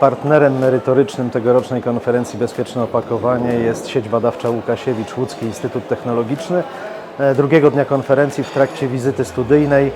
Partnerem merytorycznym tegorocznej konferencji Bezpieczne Opakowanie jest sieć badawcza Łukasiewicz, Łódzki Instytut Technologiczny. E, Drugiego dnia konferencji w trakcie wizyty studyjnej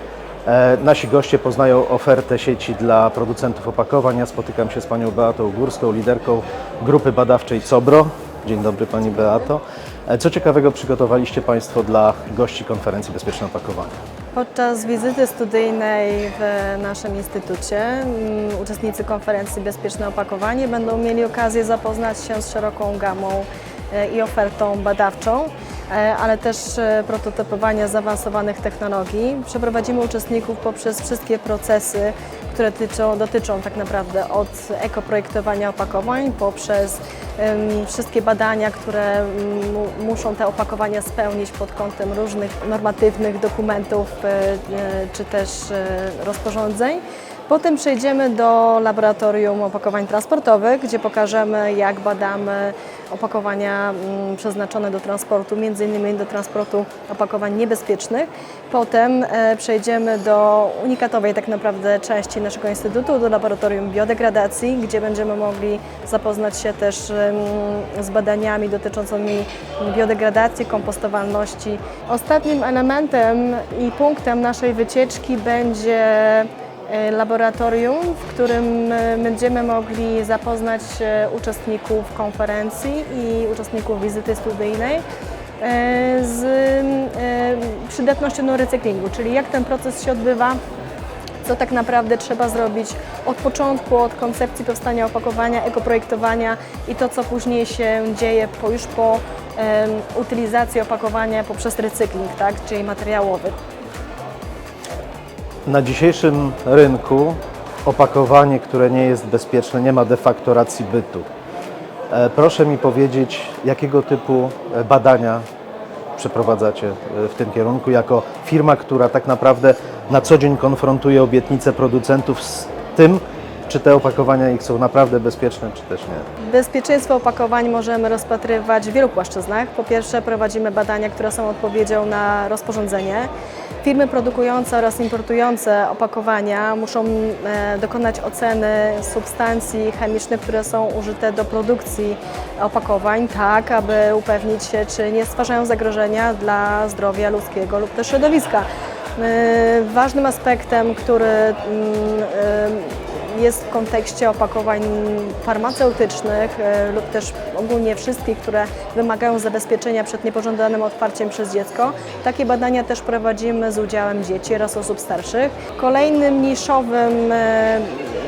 e, nasi goście poznają ofertę sieci dla producentów opakowań. Ja spotykam się z panią Beatą Górską, liderką grupy badawczej COBRO. Dzień dobry pani Beato. E, Co ciekawego przygotowaliście Państwo dla gości konferencji Bezpieczne Opakowanie? Podczas wizyty studyjnej w naszym instytucie mm, uczestnicy konferencji Bezpieczne Opakowanie będą mieli okazję zapoznać się z szeroką gamą e, i ofertą badawczą, e, ale też e, prototypowania zaawansowanych technologii. Przeprowadzimy uczestników poprzez wszystkie procesy, które dotyczą, dotyczą tak naprawdę od ekoprojektowania opakowań poprzez wszystkie badania, które mu, muszą te opakowania spełnić pod kątem różnych normatywnych dokumentów e, e, czy też e, rozporządzeń. Potem przejdziemy do laboratorium opakowań transportowych, gdzie pokażemy, jak badamy opakowania mm, przeznaczone do transportu, innymi do transportu opakowań niebezpiecznych. Potem e, przejdziemy do unikatowej tak naprawdę części naszego instytutu, do laboratorium biodegradacji, gdzie będziemy mogli zapoznać się też em, z badaniami dotyczącymi biodegradacji, kompostowalności. Ostatnim elementem i punktem naszej wycieczki będzie laboratorium, w którym e, będziemy mogli zapoznać e, uczestników konferencji i uczestników wizyty studyjnej e, z e, przydatnością do recyklingu, czyli jak ten proces się odbywa, co tak naprawdę trzeba zrobić od początku, od koncepcji powstania opakowania, ekoprojektowania i to, co później się dzieje po, już po em, utylizacji opakowania poprzez recykling, tak, czyli materiałowy. Na dzisiejszym rynku opakowanie, które nie jest bezpieczne, nie ma de facto racji bytu. E, Proszę mi powiedzieć, jakiego typu e, badania przeprowadzacie e, w tym kierunku, jako firma, która tak naprawdę na co dzień konfrontuje obietnice producentów z tym, czy te opakowania ich są naprawdę bezpieczne, czy też nie. Bezpieczeństwo opakowań możemy rozpatrywać w wielu płaszczyznach. Po pierwsze, prowadzimy badania, które są odpowiedzią na rozporządzenie. Firmy produkujące oraz importujące opakowania muszą e, dokonać oceny substancji chemicznych, które są użyte do produkcji opakowań, tak aby upewnić się, czy nie stwarzają zagrożenia dla zdrowia ludzkiego lub też środowiska. E, Ważnym aspektem, który mm, e, jest w kontekście opakowań farmaceutycznych e, lub też ogólnie wszystkich, które wymagają zabezpieczenia przed niepożądanym otwarciem przez dziecko. Takie badania też prowadzimy z udziałem dzieci oraz osób starszych. Kolejnym niszowym e,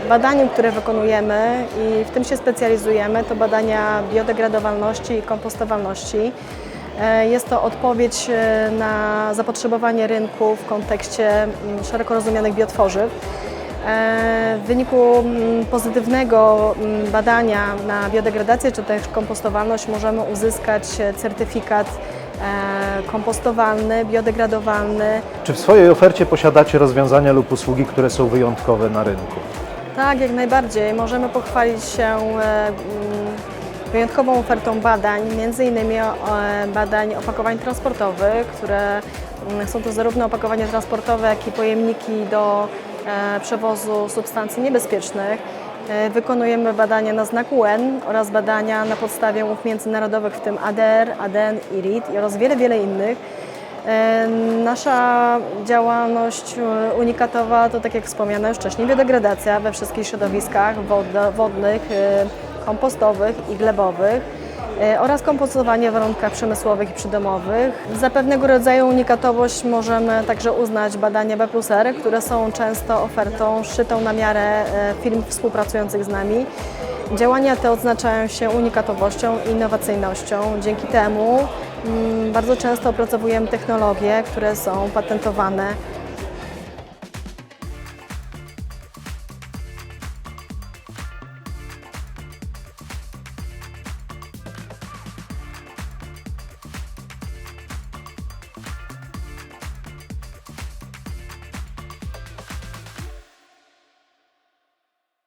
badaniem, które wykonujemy i w tym się specjalizujemy, to badania biodegradowalności i kompostowalności. E, Jest to odpowiedź na zapotrzebowanie rynku w kontekście mm, szeroko rozumianych biotworzyw. E, W wyniku mm, pozytywnego mm, badania na biodegradację czy też kompostowalność możemy uzyskać certyfikat e, kompostowalny, biodegradowalny. Czy w swojej ofercie posiadacie rozwiązania lub usługi, które są wyjątkowe na rynku? Tak, jak najbardziej. Możemy pochwalić się e, mm, wyjątkową ofertą badań, innymi e, badań opakowań transportowych, które mm, są to zarówno opakowania transportowe, jak i pojemniki do e, przewozu substancji niebezpiecznych. E, Wykonujemy badania na znak UN oraz badania na podstawie umów międzynarodowych, w tym ADR, ADN i RID oraz wiele, wiele innych. Nasza działalność unikatowa to, tak jak wspomniano już wcześniej, biodegradacja we wszystkich środowiskach wod- wodnych, kompostowych i glebowych e, oraz kompostowanie w warunkach przemysłowych i przydomowych. Za pewnego rodzaju unikatowość możemy także uznać badania B plus R, które są często ofertą szytą na miarę e, firm współpracujących z nami. Działania te odznaczają się unikatowością i innowacyjnością. Dzięki temu mm, bardzo często opracowujemy technologie, które są patentowane